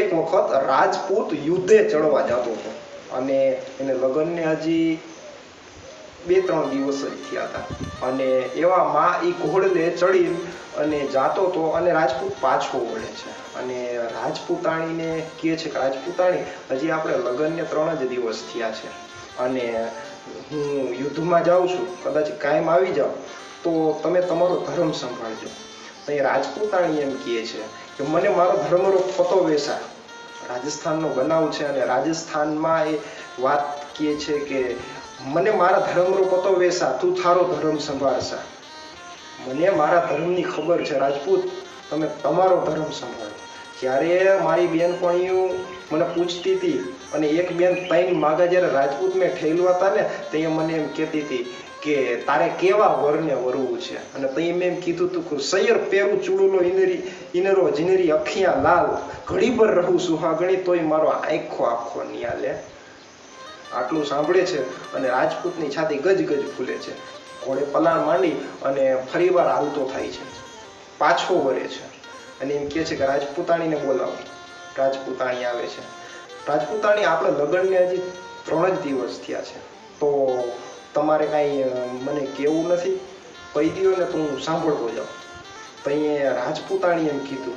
એક વખત રાજપૂત યુદ્ધે ચડવા જતો હતો. અને એને લગ્નને હજી બે ત્રણ દિવસ જ થયા હતા. અને એવામાં એ ઘોડને ચડી અને જાતો હતો અને રાજપૂત પાછો વળે છે. અને રાજપૂતાણીને કહે છે કે, રાજપૂતાણી, હજી આપણે લગ્નને ત્રણ જ દિવસ થયા છે. અને હું યુદ્ધમાં જાઉં છું. કદાચ કાયમ આવી જાઉં. તો તમે તમારો ધર્મ સંભાળજો. તો એ રાજપૂતાણી એમ કહે છે કે મને મારો ધર્મનો પતો વેસા રાજસ્થાનનો બનાવ છે અને રાજસ્થાનમાં એ વાત કહે છે કે મને મારા ધર્મનો પતો વેસા તું થારો ધર્મ સંભાળશા. મને મારા ધર્મની ખબર છે રાજપૂત, તમે તમારો ધર્મ સંભાળો. જ્યારે મારી બહેનપણીઓ મને પૂછતી હતી અને એક બેન ત્રણ માગા જ્યારે રાજપૂત મેં ઠેલવા હતા ને, તે મને એમ કહેતી હતી કે તારે કેવા વરને વરવું છે? અને તઈ મેં એમ કીધું તું કે સૈયર પેરું ચૂડુલો ઇનરી ઇનરો જીનરી અખિયા લાલ ઘડી પર રહું સુહાગણી તોય મારો આખો આખો નિયાલે આટલું સાંભળે છે અને રાજપૂતની છાતી ગજ ગજ ફૂલે છે. ઘોડે પલાણ માંડી અને ફરીવાર આવતો થાય છે. પાછો વરે છે. અને એમ કહે છે કે રાજપૂતાણીને બોલાવો. રાજપૂતાણી આવે છે. રાજપૂતાણી આપણે લગ્નને હજી ત્રણ જ દિવસ થયા છે. તો તમારે કાંઈ મને કેવું નથી. કહી દ્યો ને તો હું સાંભળતો જાઉં. તો અહીંયા રાજપૂતાણી એમ કીધું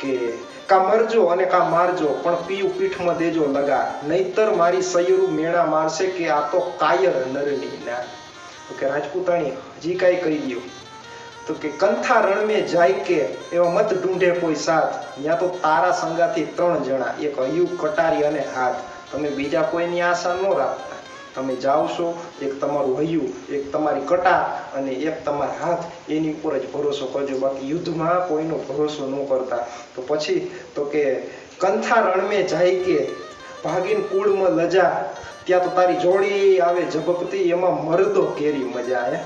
કે, કા મરજો અને કા મારજો, પણ પીયું પીઠમાં દેજો લગા નહીતર મારી સૈયરું મેણા મારશે કે આ તો કાયર નરની ના. કે રાજપૂતાણી, હજી કાંઈ કહી દ્યો. તો કે કંથા રણ મેં જાય કે એવા મત ઢૂંઢે કોઈ સાથ. ત્યાં તો તારા સંગાથી ત્રણ જણા, એક હયું, કટારી અને હાથ. તમે બીજા કોઈની આશા ન રાખતા. તમે જાઓ છો, એક તમારું હૈયું, એક તમારી કટા અને એક તમારા હાથ. એની ઉપર જ ભરોસો કરજો. બાકી યુદ્ધમાં કોઈનો ભરોસો ન કરતા. તો પછી તો કે કંથા રણમે જાય કે ભાગીન કુળમાં લજા. ત્યાં તો તારી જોડી આવે ઝબકતી, એમાં મરદો કેરી મજા, હે?